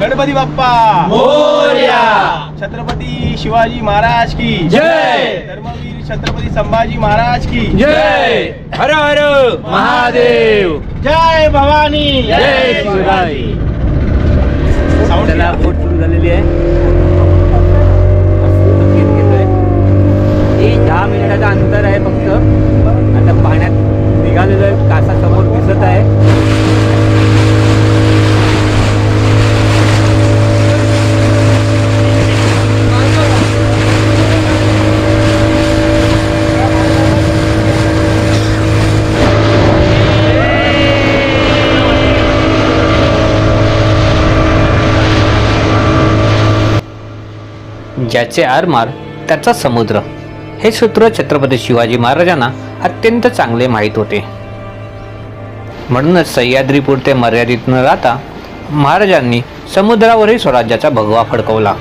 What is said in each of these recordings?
गणपती बाप्पा! मोरया! छत्रपती शिवाजी महाराज की! जय! धर्मवीर छत्रपती संभाजी महाराज की! जय! हर हर महादेव! जय भवानी! जय द्या. बोट सुरू झालेली आहे. हे दहा मिनिटाचं अंतर आहे फक्त. आता पाण्यात निघालेलो आहे. कासा समोर दिसत आहे. ज्याचे आरमार त्याचा समुद्र. हे सूत्र छत्रपती शिवाजी महाराजांना अत्यंत चांगले माहीत होते. म्हणूनच सह्याद्रीपुरते मर्यादित न राहता महाराजांनी समुद्रावरही स्वराज्याचा भगवा फडकवला.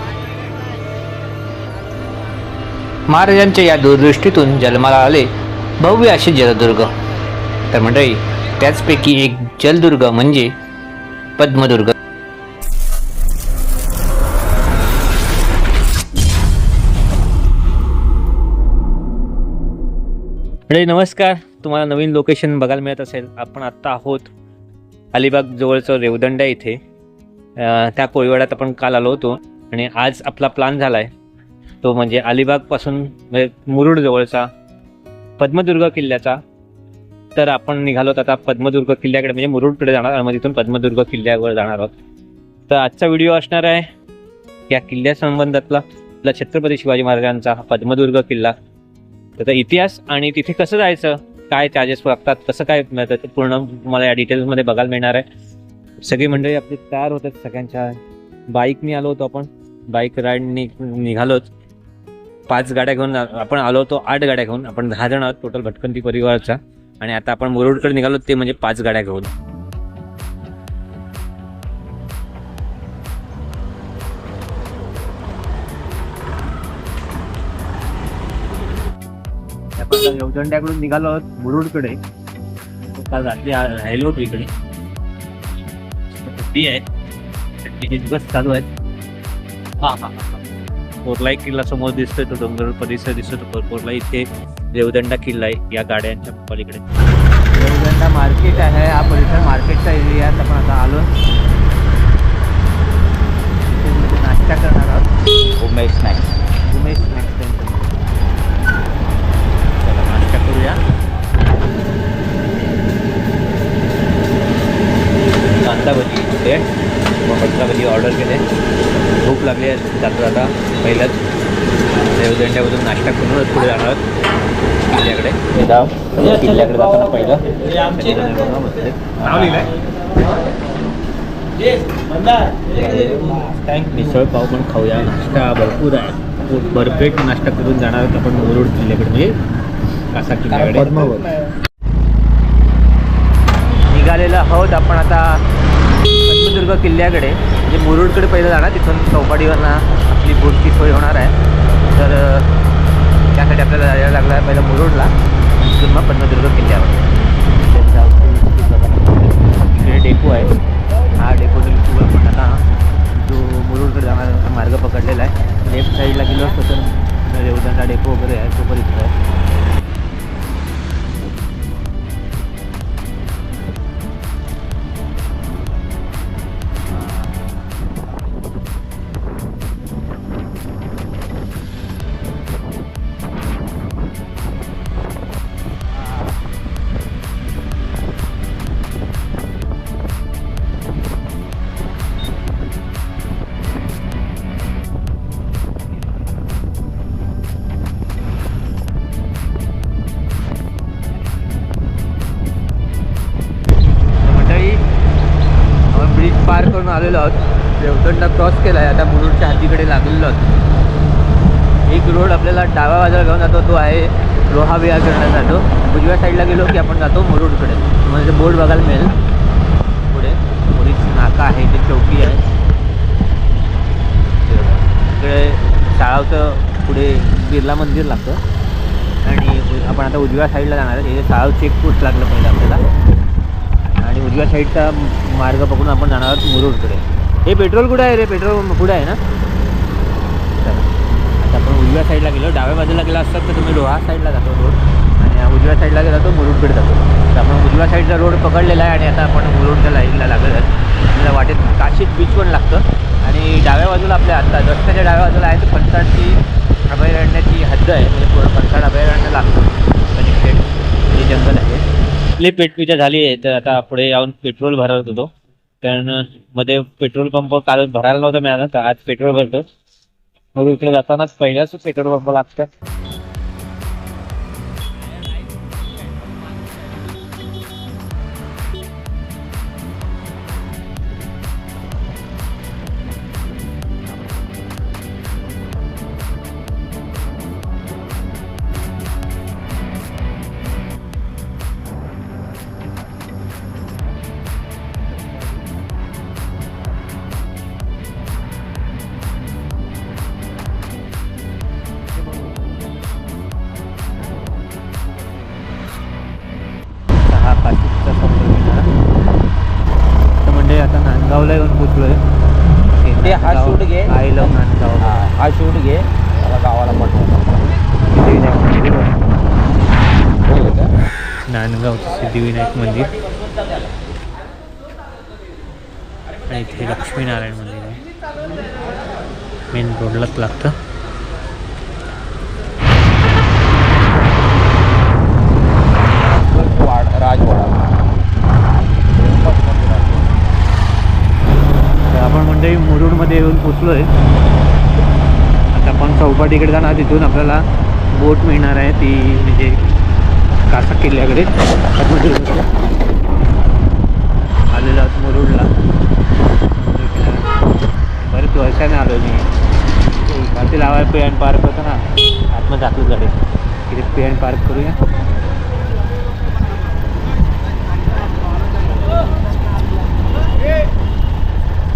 महाराजांच्या या दूरदृष्टीतून जन्माला आले भव्य असे जलदुर्ग. तर मंडळी त्याचपैकी एक जलदुर्ग म्हणजे पद्मदुर्ग. म्हणजे नमस्कार. तुम्हाला नवीन लोकेशन बघायला मिळत असेल आपण आत्ता आहोत अलिबाग जवळचं रेवदंडा इथे. त्या कोळीवाड्यात आपण काल आलो होतो आणि आज आपला प्लान झाला आहे तो म्हणजे अलिबागपासून म्हणजे मुरुड जवळचा पद्मदुर्ग किल्ल्याचा. तर आपण निघालो आता पद्मदुर्ग किल्ल्याकडे म्हणजे मुरुडकडे जाणार मग तिथून पद्मदुर्ग किल्ल्यावर जाणार आहोत. तर आजचा व्हिडिओ असणार आहे या किल्ल्यासंबंधातला आपला छत्रपती शिवाजी महाराजांचा पद्मदुर्ग किल्ला. त्याचा इतिहास आणि तिथे कसं जायचं? काय चार्जेस लागतात? कसं काय मिळतं पूर्ण मला या डिटेल्समध्ये बघायला मिळणार आहे. सगळी मंडळी आपली तयार होतात सगळ्यांच्या. बाईकनी आलो होतो आपण. बाईक राईडनी निघालोच. पाच गाड्या घेऊन आ- आपण आलो होतो आठ गाड्या घेऊन. आपण दहा जण आहोत टोटल भटकंती परिवारचा. आणि आता आपण मुरुडकडे निघालो ते म्हणजे पाच गाड्या घेऊन. येवदंड्याकडून निघालो आहोत मुरुडकडे. काल रात्री राहिलो होतो इकडे. आहे. दिवस चालू आहेत. हा हा कोरलाई किल्ला समोर दिसतोय तो डोंगर परिसर दिसतो तो कोरलाई इथे रेवदंडा किल्ला आहे या गाड्यांच्या पलीकडे. रेवदंडा मार्केट आहे हा परिसर मार्केटचा एरियात आपण आता आलो. नाश्ता करणार आहोत. उमेश नाईक उमेश भजी होते मसाला भजी ऑर्डर केले. भूक लागली आहे. जाता जाता पहिल्याच देवदंड्यामधून नाश्ता करूनच पुढे जाणार आहोत. किल्ल्याकडे. किल्ल्याकडे जाताना पहिलं. मिसळ पाव पण खाऊया. नाश्ता भरपूर आहे. भरपेट नाश्ता करून जाणार आहोत आपण मुरुड किल्ल्याकडे. म्हणजे कासा किल्ल्याकडे. निघालेलो आहोत आपण आता सिंधुदुर्ग किल्ल्याकडे म्हणजे मुरुडकडे पहिलं जाणार तिथून चौपाटीवरनं आपली बोटची सोय होणार आहे. तर त्यासाठी आपल्याला जायला लागलं आहे पहिलं मुरुडला तिथून मग पंधुदुर्ग किल्ल्यावर. इकडे डेपो आहे. हा डेपो तुम्ही आता जो मुरुडकडे जाणारा मार्ग पकडलेला आहे लेफ्ट साईडला आलेलो आहोत रेवदंडा क्रॉस केला आहे आता मुरुडच्या हातीकडे लागलेलो आहोत एक रोड आपल्याला डाव्या बाजूला घेऊन जातो तो आहे रोहा विहार करण्यात जातो उजव्या साईडला गेलो की आपण जातो मुरुडकडे. म्हणजे बोर्ड बघायला मिळेल. पुढे पोलीस नाका आहे ते चौकी आहे. इकडे शाळाचं पुढे बिर्ला मंदिर लागतं. आणि आपण आता उजव्या साईडला जाणार आहे. तिथे शाळा चेकपोस्ट लागलं पहिलं आपल्याला. उजव्या साईडचा मार्ग पकडून आपण जाणार आहोत मुरुडकडे हे पेट्रोल कुठं आहे रे? पेट्रोल कुठं आहे ना? आता आपण उजव्या साईडला गेलो. डाव्या बाजूला गेला असतात तर तुम्ही लोहा साईडला जातो रोड. आणि उजव्या साईडला गेला तो मुरुडकडे जातो. तर आपण उजव्या साईडचा रोड पकडलेला आहे आणि आता आपण मुरुडच्या लाईनला लागत आहे मला वाटेत काशीत बीच पण लागतं. आणि डाव्या बाजूला आपल्या आता रस्त्याच्या डाव्या बाजूला आहे तर फणसाडची अभयारण्याची हद्द आहे. म्हणजे पूर्ण फणसाड अभयारण्य लागतं. म्हणजे कनेक्टेड हे जंगल आहे. आपली पेटपूजा झाली आहे तर आता पुढे जाऊन पेट्रोल भरत होतो. कारण मध्ये पेट्रोल पंप काल भरायला नव्हतं मिळालं तर आज पेट्रोल भरतो मग इकडे जातानाच पहिल्याच पेट्रोल पंप लागतं नांदगावला येऊन पोचलोय ते हा शूट घे. I love Nandgaon. हा शूट घे. मला गावाला नांदगावचं सिद्धिविनायक मंदिर. आणि इथे लक्ष्मीनारायण मंदिर आहे. मेन रोडलाच लागतं राजवाडा तर आपण मंडळी मुरुडमध्ये येऊन पोचलो आहे आता आपण चौपाटीकडे जाणार तिथून आपल्याला बोट मिळणार आहे ती म्हणजे कासा किल्ल्याकडे. आलेलो मुरुडला. बरेच वर्षाने आलो मी. भारती लावाय पे अँड पार्क होतं ना. आतमध्ये जातो गाडी. तिथे पे अँड पार्क करूया.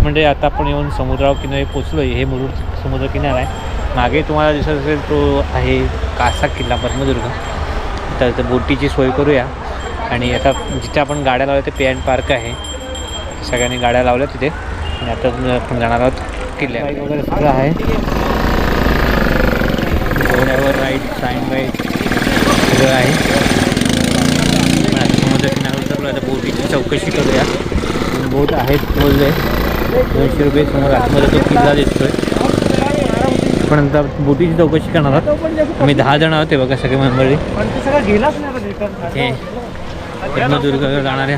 म्हणजे आता आपण येऊन समुद्रावर किनारी पोचलो आहे हे मुरुड समुद्र किनारा आहे. मागे तुम्हाला दिसत असेल तो आहे कासा किल्ला पद्मदुर्ग तर इथं बोटीची सोय करूया. आणि आता जिथे आपण गाड्या लावल्या ते पे अँड पार्क आहे. सगळ्यांनी गाड्या लावल्या तिथे. आणि आता आपण जाणार आहोत किल्ल्या वगैरे सगळं आहे. घोड्यावर राईड साईन बाईक सगळं आहे. समुद्र किनाऱ्यावर आता बोटीची चौकशी करूया. बोट आहेत बोलले दोनशे रुपये समोर आतमध्ये तो किल्ला दिसतोय. पण आता बोटीची चौकशी करणार आहोत. आम्ही दहा जण आहोत हे बघा सगळे मंडळी हे जाणाऱ्या.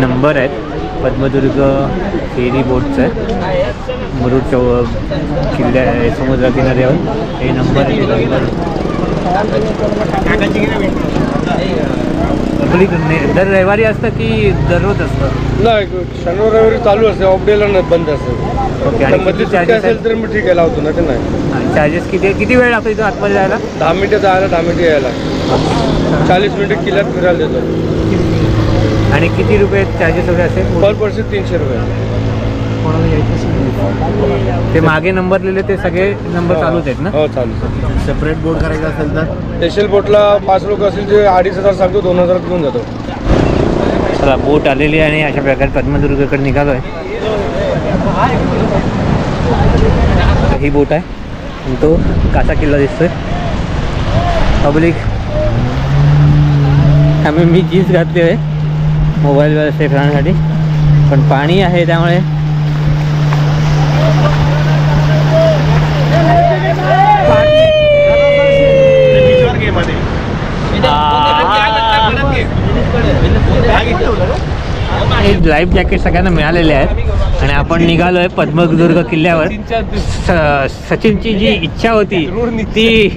नंबर आहेत. पद्मदुर्ग फेरी बोटचं आहे मुरुड चौ किल्ल्या समुद्र किनाऱ्यावर. हे नंबर दर रविवारी असतं की दररोज असतं? नाही शनिवार रविवारी चालू असते. ऑफ डेला नाही बंद असते. ओके आणि मध्ये सुट्टी असेल तर मी ठीक आहे लावतो ना ते नाही? चार्जेस किती किती वेळ लागतो इथं आतमध्ये जायला? दहा मिनिटं जायला दहा मिनिटं यायला. चाळीस मिनिटं किल्ल्यात फिरायला देतो. आणि किती रुपये चार्जेस वगैरे असेल? पर पर्सन तीनशे रुपये. ते मागे नंबर लिहिले ते सगळे नंबर चालूच आहेत ना? हो चालू सेपरेट बोर्ड करायचा असेल तर? एशियल बोटला पाच लोक असतील ते अडीच हजार सांगतो दोन हजारात घेऊन जातो. चला बोट आलेली आहे आणि अशा प्रकारे पद्मदुर्गकडे निघालो आहे ही बोट आहे. आणि तो कासा किल्ला दिसतोय. पब्लिक आम्ही मी जीन्स घातली आहे. मोबाईलवर सेफ राहण्यासाठी. पण पाणी आहे त्यामुळे बीचवर घे मध्ये हे लाईफ जॅकेट सगळ्यांना मिळालेले आहेत. आणि आपण निघालोय पद्मदुर्ग किल्ल्यावर. सचिनची जी इच्छा होती ती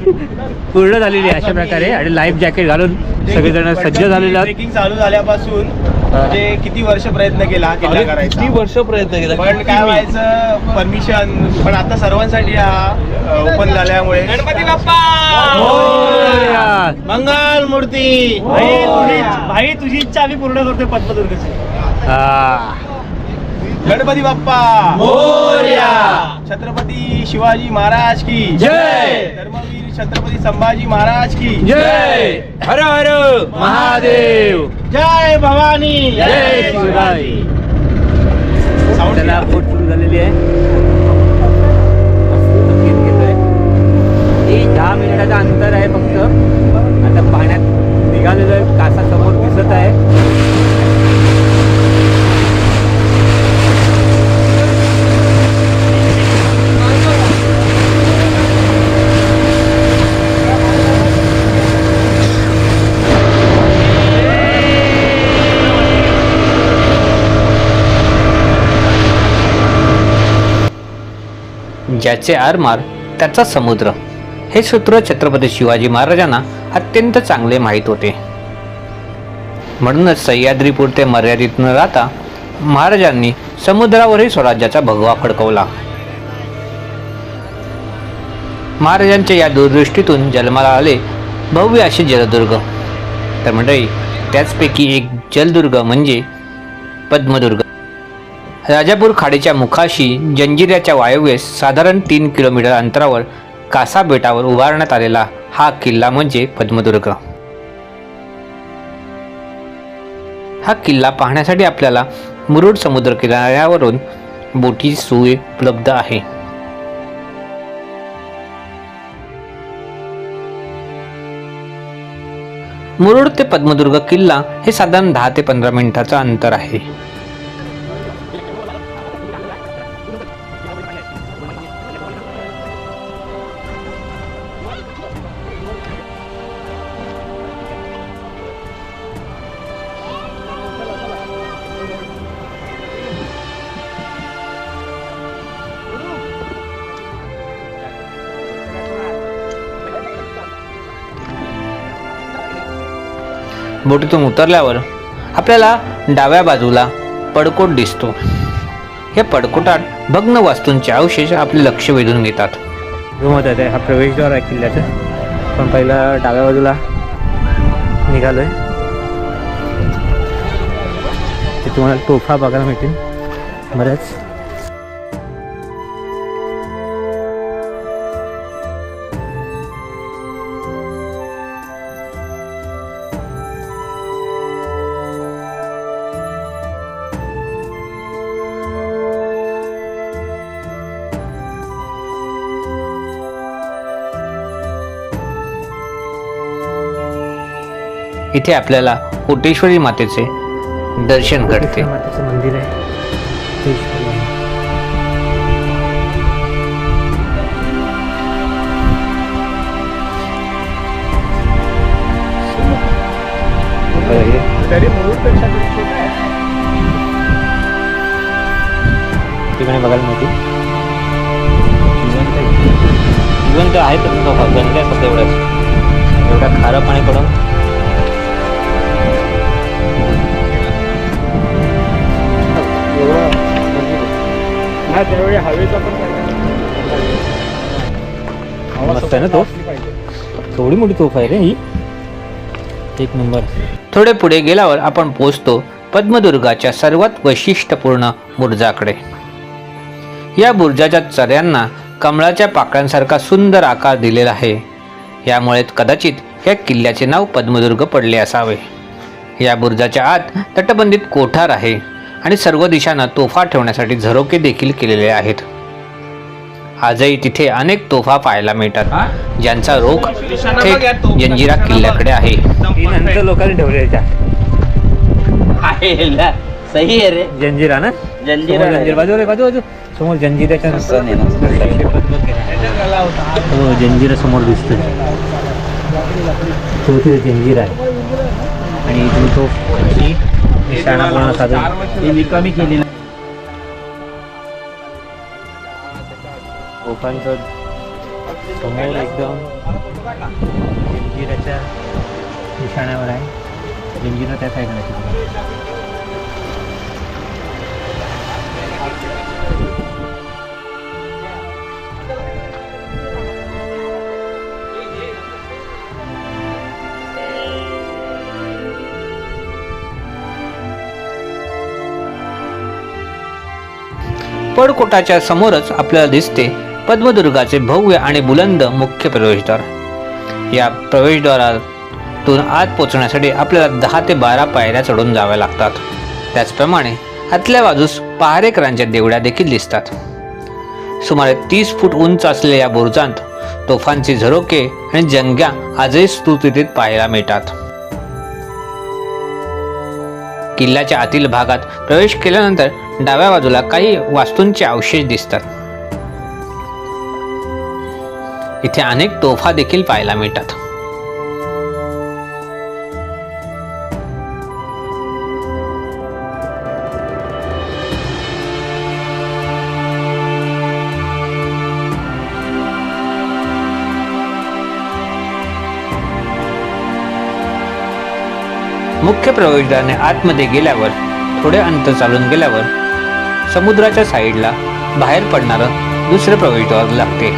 पूर्ण झालेली आहे अशा प्रकारे. आणि लाईफ जॅकेट घालून सगळेजण सज्ज झालेले आहेत. चालू झाल्यापासून म्हणजे किती वर्ष प्रयत्न केला हा किल्ला करायचा? किती वर्ष प्रयत्न केला? पण काय व्हायचं? परमिशन पण आता सर्वांसाठी हा ओपन झाल्यामुळे. गणपती मोरया. मंगल मूर्ती. भाई तुझी इच्छा आम्ही पूर्ण करतोय पद्मदुर्गची. गणपती बाप्पा! मोरया. छत्रपती शिवाजी महाराज की! जय. धर्मवीर छत्रपती संभाजी महाराज की! जय! हर हर महादेव! जय भवानी! जय द्या. बोट सुरू झालेली आहे. ही दहा मिनिटाचं अंतर आहे फक्त. आता पाण्यात निघालेलो आहे. कासा समोर दिसत आहे. ज्याचे आरमार त्याचा समुद्र. हे सूत्र छत्रपती शिवाजी महाराजांना अत्यंत चांगले माहीत होते. म्हणूनच सह्याद्रीपुरते मर्यादित न राहता महाराजांनी समुद्रावरही स्वराज्याचा भगवा फडकवला. महाराजांच्या या दूरदृष्टीतून जन्माला आले भव्य असे जलदुर्ग. तर मंडळी त्याचपैकी एक जलदुर्ग म्हणजे पद्मदुर्ग. राजापूर खाडीच्या मुखाशी जंजिऱ्याच्या वायव्येस साधारण तीन किलोमीटर अंतरावर कासा बेटावर उभारण्यात आलेला हा किल्ला म्हणजे पद्मदुर्ग. हा किल्ला पाहण्यासाठी आपल्याला मुरुड समुद्र किनाऱ्यावरून बोटी सोय उपलब्ध आहे. मुरुड ते पद्मदुर्ग किल्ला हे साधारण दहा ते पंधरा मिनिटाचं अंतर आहे. बोटीतून उतरल्यावर आपल्याला डाव्या बाजूला पडकोट दिसतो. या पडकोटात भग्न वास्तूंचे अवशेष आपले लक्ष वेधून घेतात. हो, आहे हा प्रवेशद्वार आहे किल्ल्याचं. पण पहिला डाव्या बाजूला निघालोय. ते तुम्हाला तोफा बघायला मिळतील. बऱ्याच इथे आपल्याला कोटेश्वरी मातेचे दर्शन घडते मातेचं मंदिर आहे. ठिकाणी बघायला मिळते जिवंत आहे. जिवंत आहे तर गंगा फक्त एवढंच एवढा खारं पाणी हा त्यावेळी हवेचा पण हवा मस्त आहे ना तो? असली पाहिजे. थोडी मोठी तोफ आहे रे ही. एक नंबर. थोडे पुढे गेल्यावर आपण पोचतो पद्मदुर्गाच्या सर्वात वैशिष्ट्यपूर्ण बुर्जाकडे. या बुर्जाच्या चऱ्यांना कमळाच्या पाकळ्यांसारखा सुंदर आकार दिलेला आहे. यामुळे कदाचित या किल्ल्याचे नाव पद्मदुर्ग पडले असावे. या बुर्जाच्या आत तटबंदीत कोठार आहे. आणि सर्व दिशांना तोफा ठेवण्यासाठी झरोके देखील केलेले आहेत. आजही तिथे अनेक तोफा पाहायला मिळतात ज्यांचा रोख थेट जंजिरा किल्ल्याकडे आहे. ही सही आहे रे. जंजिरा ना? जंजिरा समोर जंजीर. बाजू रे बाजू बाजू समोर जंजिराच्या हो जंजिरा समोर दिसतोय. तो तिथे जंजीर आहे. आणि इथून तो अशी निशाणा पूर्ण साधून निकामी रिकामी केली ना समोर एकदम जंजिराच्या निशाण्यावर आहे. जंजिरा त्या साईडला पडकोटाच्या समोरच आपल्याला दिसते पद्मदुर्गाचे भव्य आणि बुलंद मुख्य प्रवेशद्वार. या प्रवेशद्वारातून आत पोचण्यासाठी आपल्याला दहा ते बारा पायऱ्या चढून जाव्या लागतात. त्याचप्रमाणे आतल्या बाजूस पहारेकरांच्या देवड्या देखील दिसतात. सुमारे तीस फूट उंच असलेल्या या बुरुजांत तोफांचे झरोके आणि जंग्या आजही स्तुतीत पाहायला मिळतात. किल्ल्याच्या आतील भागात प्रवेश केल्यानंतर डाव्या बाजूला काही वास्तूंचे अवशेष दिसतात. इथे अनेक तोफा देखील पाहायला मिळतात. मुख्य प्रवेशद्वाराने आतमध्ये गेल्यावर थोडे अंतर चालून गेल्यावर समुद्राच्या साईडला बाहेर पडणारं दुसरं प्रवेशद्वार लागते.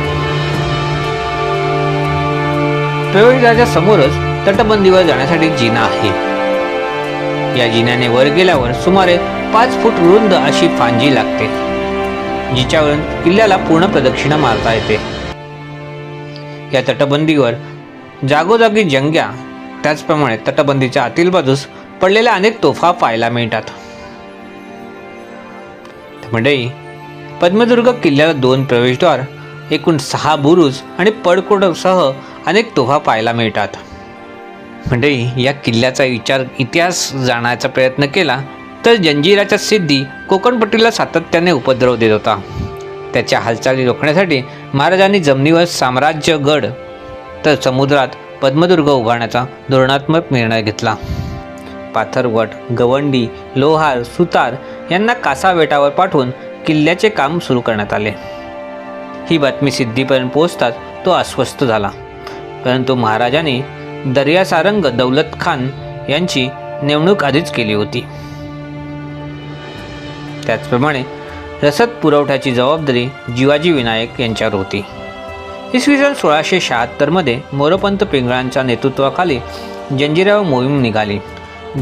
प्रवेशद्वाराच्या समोरच तटबंदीवर जाण्यासाठी जिना आहे. या जिन्याने वर गेल्यावर सुमारे पाच फूट रुंद अशी फांजी लागते जिच्यावरून किल्ल्याला पूर्ण प्रदक्षिणा मारता येते. या तटबंदीवर जागोजागी जंग्या त्याचप्रमाणे तटबंदीच्या आतील बाजूस पडलेल्या अनेक तोफा पाहायला मिळतात. मंडळी पद्मदुर्ग किल्ल्याला दोन प्रवेशद्वार एकूण सहा बुरुज आणि पडकोडसह अनेक तोफा पाहायला मिळतात. मंडळी या किल्ल्याचा विचार इतिहास जाण्याचा प्रयत्न केला तर जंजिराच्या सिद्धी कोकणपट्टीला सातत्याने उपद्रव देत होता. त्याच्या हालचाली रोखण्यासाठी महाराजांनी जमिनीवर साम्राज्य गड तर समुद्रात पद्मदुर्ग उभारण्याचा धोरणात्मक निर्णय घेतला. पाथरवट गवंडी लोहार सुतार यांना कासा बेटावर पाठवून किल्ल्याचे काम सुरू करण्यात आले. ही बातमी सिद्धीपर्यंत पोहोचताच तो अस्वस्थ झाला. परंतु महाराजांनी दर्यासारंग दौलत खान यांची नेमणूक आधीच केली होती. त्याचप्रमाणे रसद पुरवठ्याची जबाबदारी जिवाजी विनायक यांच्यावर होती. इसवी सन सोळाशे शहात्तरमध्ये मोरपंत पिंगळांच्या नेतृत्वाखाली जंजिऱ्यावर मोहीम निघाली.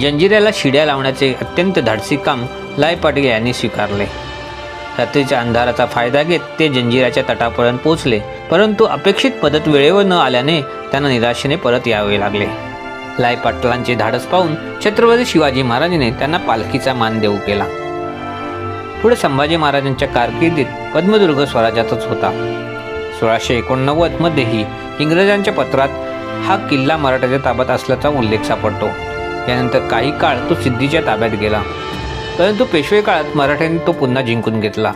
जंजिऱ्याला शिड्या लावण्याचे अत्यंत धाडसी काम लाय पाटील यांनी स्वीकारले. रात्रीच्या अंधाराचा फायदा घेत ते जंजिराच्या तटापर्यंत पोहोचले परंतु अपेक्षित मदत वेळेवर न आल्याने त्यांना निराशेने परत यावे लागले. लाय पाटलांचे धाडस पाहून छत्रपती शिवाजी महाराजांनी त्यांना पालखीचा मान देऊ केला. पुढे संभाजी महाराजांच्या कारकिर्दीत पद्मदुर्ग स्वराज्यातच होता. सोळाशे एकोणनव्वद मध्येही इंग्रजांच्या पत्रात हा किल्ला मराठ्याच्या ताब्यात असल्याचा उल्लेख सापडतो. यानंतर काही काळ तो सिद्धीच्या ताब्यात गेला. परंतु पेशवे काळात मराठ्यांनी तो पुन्हा जिंकून घेतला.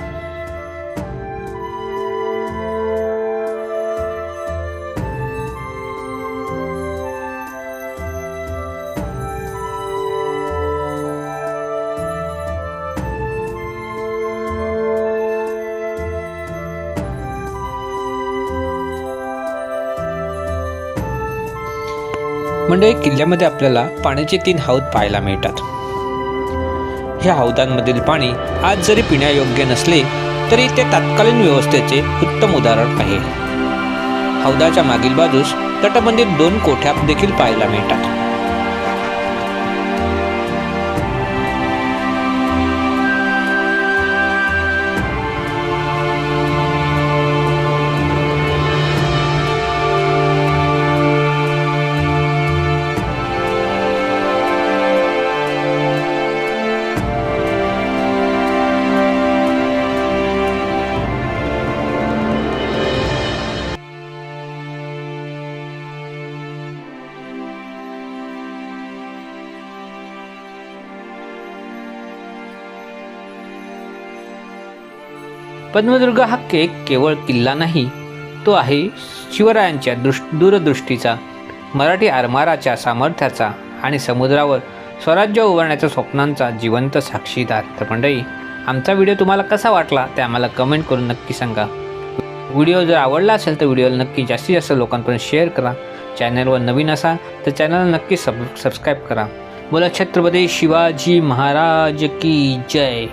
म्हणजे मंडळी किल्ल्यामध्ये आपल्याला पाण्याचे तीन हौद पाहायला मिळतात. ह्या हौदांमधील पाणी आज जरी पिण्यायोग्य नसले तरी ते तत्कालीन व्यवस्थेचे उत्तम उदाहरण आहे. हौदाच्या मागील बाजूस तटबंदीत दोन कोठ्या देखील पाहायला मिळतात. पद्मदुर्ग हा केक केवळ किल्ला नाही तो आहे शिवरायांच्या दृष् दूरदृष्टीचा मराठी आरमाराच्या सामर्थ्याचा आणि समुद्रावर स्वराज्य उभारण्याच्या स्वप्नांचा जिवंत साक्षीदार तर मंडळी. आमचा व्हिडिओ तुम्हाला कसा वाटला ते आम्हाला कमेंट करून नक्की सांगा. व्हिडिओ जर आवडला असेल तर व्हिडिओला नक्की जास्तीत जास्त लोकांपर्यंत शेअर करा. चॅनलवर नवीन असाल तर चॅनलला नक्की सब सबस्क्राईब करा. बोला छत्रपती शिवाजी महाराज की जय.